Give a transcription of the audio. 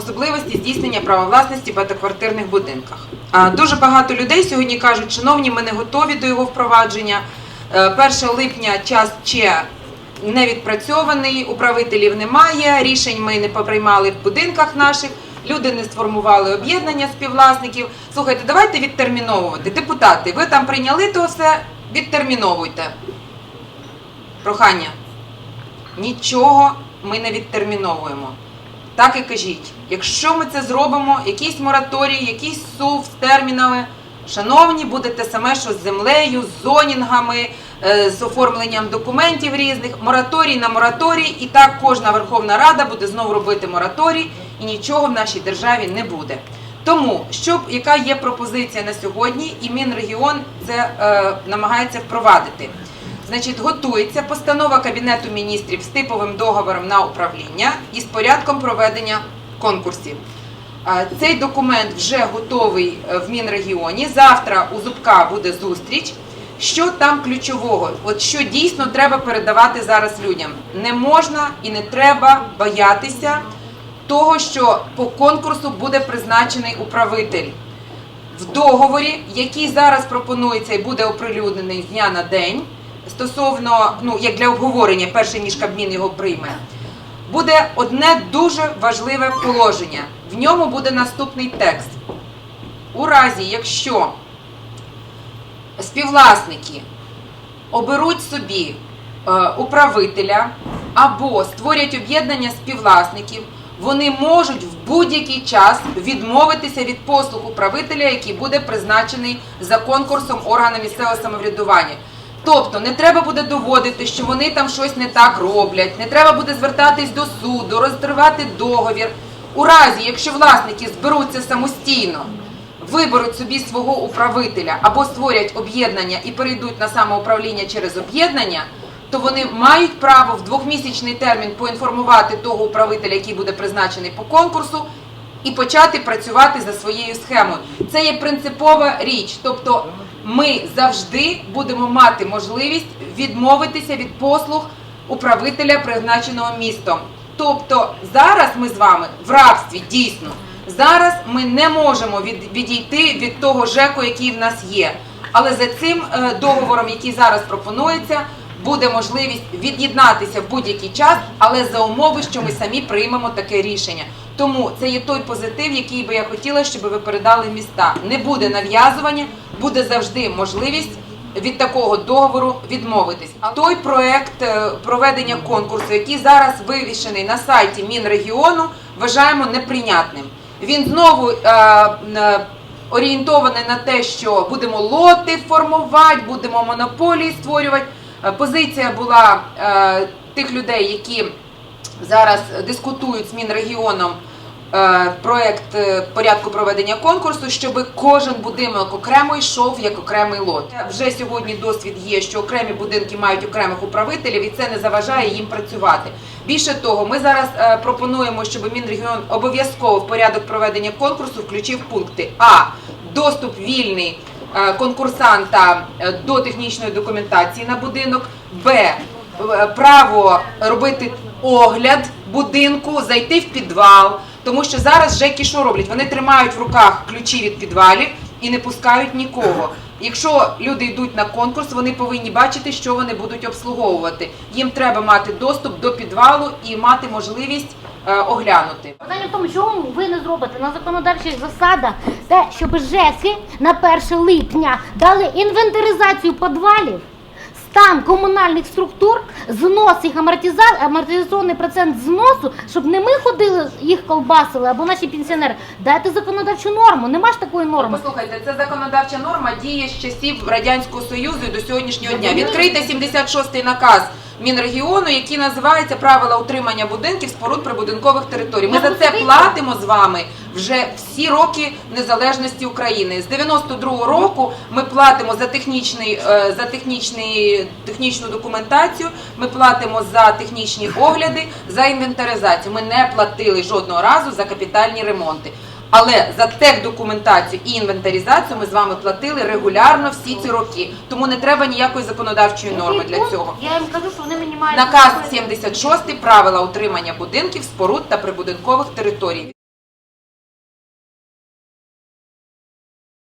особливості здійснення права власності в багатоквартирних будинках. Дуже багато людей сьогодні кажуть, шановні, ми не готові до його впровадження. Е, 1 липня час ще не відпрацьований, управителів немає, рішень ми не поприймали в будинках наших. Люди не сформували об'єднання співвласників. Слухайте, давайте відтерміновувати. Депутати, ви там прийняли то все, відтерміновуйте. Прохання. Нічого ми не відтерміновуємо. Так і кажіть. Якщо ми це зробимо, якийсь мораторій, якийсь сув з термінами, шановні, будете саме, що з землею, з зонінгами, е, з оформленням документів різних, мораторій на мораторій, і так кожна Верховна Рада буде знову робити мораторій, і нічого в нашій державі не буде. Тому, що, яка є пропозиція на сьогодні, і Мінрегіон це е, намагається впровадити. Значить, готується постанова Кабінету міністрів з типовим договором на управління і з порядком проведення конкурсів. Цей документ вже готовий е, в Мінрегіоні. Завтра у Зубка буде зустріч. Що там ключового? От що дійсно треба передавати зараз людям? Не можна і не треба боятися того, що по конкурсу буде призначений управитель в договорі, який зараз пропонується і буде оприлюднений з дня на день, стосовно, ну як для обговорення, перше ніж Кабмін його прийме, буде одне дуже важливе положення. В ньому буде наступний текст. У разі, якщо співвласники оберуть собі е, управителя або створять об'єднання співвласників, вони можуть в будь-який час відмовитися від послуг управителя, який буде призначений за конкурсом органу місцевого самоврядування. Тобто не треба буде доводити, що вони там щось не так роблять, не треба буде звертатись до суду, розривати договір. У разі, якщо власники зберуться самостійно, виберуть собі свого управителя або створять об'єднання і перейдуть на самоуправління через об'єднання, то вони мають право в двохмісячний термін поінформувати того управителя, який буде призначений по конкурсу, і почати працювати за своєю схемою. Це є принципова річ. Тобто ми завжди будемо мати можливість відмовитися від послуг управителя, призначеного містом. Тобто зараз ми з вами в рабстві дійсно. Зараз ми не можемо відійти від того ЖЕКу, який в нас є. Але за цим е, договором, який зараз пропонується, буде можливість від'єднатися в будь-який час, але за умови, що ми самі приймемо таке рішення. Тому це є той позитив, який би я хотіла, щоб ви передали міста. Не буде нав'язування, буде завжди можливість від такого договору відмовитись. Той проект е, проведення конкурсу, який зараз вивішений на сайті Мінрегіону, вважаємо неприйнятним. Він знову е, е, орієнтований на те, що будемо лоти формувати, будемо монополії створювати. Е, Позиція була е, тих людей, які зараз дискутують з Мінрегіоном е, проект е, порядку проведення конкурсу, щоб кожен будинок окремо йшов як окремий лот. Вже сьогодні досвід є, що окремі будинки мають окремих управителів, і це не заважає їм працювати. Більше того, ми зараз е, пропонуємо, щоб Мінрегіон обов'язково в порядок проведення конкурсу включив пункти а доступ вільний конкурсанта до технічної документації на будинок, б право робити огляд будинку, зайти в підвал. Тому що зараз ЖЕКи що роблять? Вони тримають в руках ключі від підвалів і не пускають нікого. Якщо люди йдуть на конкурс, вони повинні бачити, що вони будуть обслуговувати. Їм треба мати доступ до підвалу і мати можливість е, оглянути. Питання в тому, чому ви не зробите на законодавчих засадах те, щоб ЖЕКи на 1 липня дали інвентаризацію підвалів, стан комунальних структур, знос їх амортиза... амортизаційний процент зносу, щоб не ми ходили, їх колбасили або наші пенсіонери. Дайте законодавчу норму. Нема ж такої норми. Послухайте, це законодавча норма діє з часів Радянського Союзу і до сьогоднішнього дня. Відкрийте 76-й наказ Мінрегіону, який називається Правила утримання будинків споруд прибудинкових територій. Ми за це платимо з вами вже всі роки незалежності України. З 92-го року ми платимо за технічний е, за технічний технічну документацію. Ми платимо за технічні огляди, за інвентаризацію. Ми не платили жодного разу за капітальні ремонти. Але за техдокументацію і інвентаризацію ми з вами платили регулярно всі ці роки. Тому не треба ніякої законодавчої норми для цього. Я їм кажу, що вони мені мають Наказ 76 правила утримання будинків, споруд та прибудинкових територій.